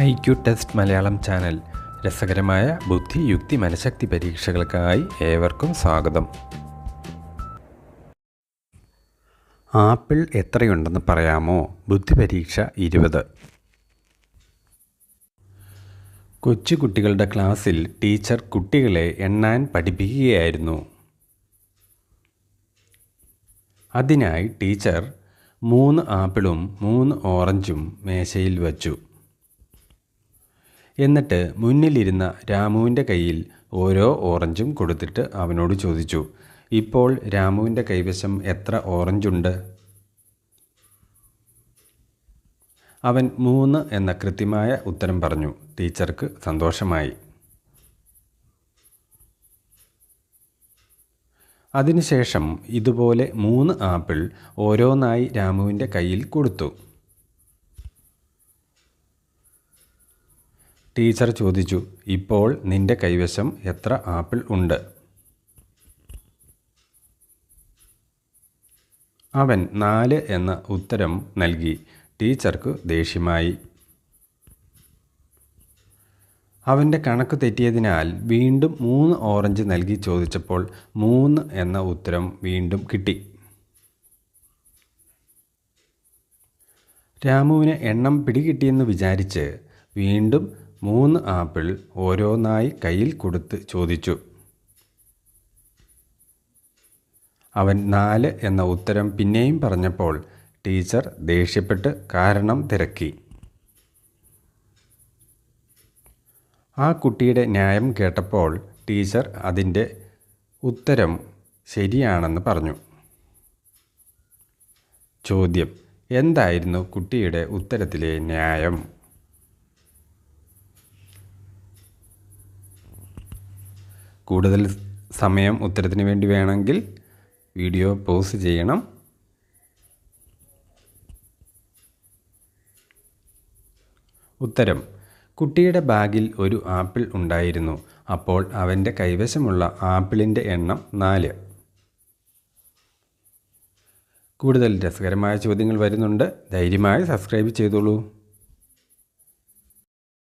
I Q test Malayalam channel. രസകരമായ ബുദ്ധി യുക്തി മനഃശക്തി പരീക്ഷകൾക്കായി ഏവർക്കും സ്വാഗതം. ആപ്പിൾ എത്രയുണ്ടെന്ന് പറയാമോ? ബുദ്ധി പരീക്ഷ ഇരുപത്. കൊച്ചുകുട്ടികളുടെ ക്ലാസ്സിൽ ടീച്ചർ കുട്ടികളെ എണ്ണാൻ പഠിപ്പിക്കുകയായിരുന്നു. അതിനായി ടീച്ചർ മൂന്ന് ആപ്പിളും മൂന്ന് ഓറഞ്ചും മേശയിൽ വച്ചു. എന്നിട്ട് മുന്നിലിരുന്ന രാമുവിന്റെ കയ്യിൽ ഓരോ ഓറഞ്ചും കൊടുത്തിട്ട് അവനോട് ചോദിച്ചു ഇപ്പോൾ രാമുവിന്റെ കൈവശം എത്ര ഓറഞ്ചുണ്ട്? അവൻ മൂന്ന് എന്ന കൃത്യമായ ഉത്തരം പറഞ്ഞു. ടീച്ചർക്ക് സന്തോഷമായി. അതിനുശേഷം ഇതുപോലെ മൂന്ന് ആപ്പിൾ ഓരോന്നായി രാമുവിന്റെ കയ്യിൽ കൊടുത്തു. ടീച്ചർ ചോദിച്ചു ഇപ്പോൾ നിന്റെ കൈവശം എത്ര ആപ്പിൾ ഉണ്ട്? അവൻ നാല് എന്ന ഉത്തരം നൽകി. ടീച്ചർക്ക് ദേഷ്യമായി. അവന്റെ കണക്ക് തെറ്റിയതിനാൽ വീണ്ടും മൂന്ന് ഓറഞ്ച് നൽകി ചോദിച്ചപ്പോൾ മൂന്ന് എന്ന ഉത്തരം വീണ്ടും കിട്ടി. രാമുവിന് എണ്ണം പിടികിട്ടിയെന്ന് വിചാരിച്ച് വീണ്ടും മൂന്ന് ആപ്പിൾ ഓരോന്നായി കയ്യിൽ കൊടുത്ത് ചോദിച്ചു. അവൻ നാല് എന്ന ഉത്തരം പിന്നെയും പറഞ്ഞപ്പോൾ ടീച്ചർ ദേഷ്യപ്പെട്ട് കാരണം തിരക്കി. ആ കുട്ടിയുടെ ന്യായം കേട്ടപ്പോൾ ടീച്ചർ അതിന്റെ ഉത്തരം ശരിയാണെന്ന് പറഞ്ഞു. ചോദ്യം എന്തായിരുന്നു കുട്ടിയുടെ ഉത്തരത്തിലെ ന്യായം? കൂടുതൽ സമയം ഉത്തരത്തിന് വേണ്ടി വേണമെങ്കിൽ വീഡിയോ പോസ് ചെയ്യണം. ഉത്തരം. കുട്ടിയുടെ ബാഗിൽ ഒരു ആപ്പിൾ ഉണ്ടായിരുന്നു. അപ്പോൾ അവന്റെ കൈവശമുള്ള ആപ്പിളിന്റെ എണ്ണം നാല്. കൂടുതൽ രസകരമായ ചോദ്യങ്ങൾ വരുന്നുണ്ട്. ധൈര്യമായി സബ്സ്ക്രൈബ് ചെയ്തോളൂ.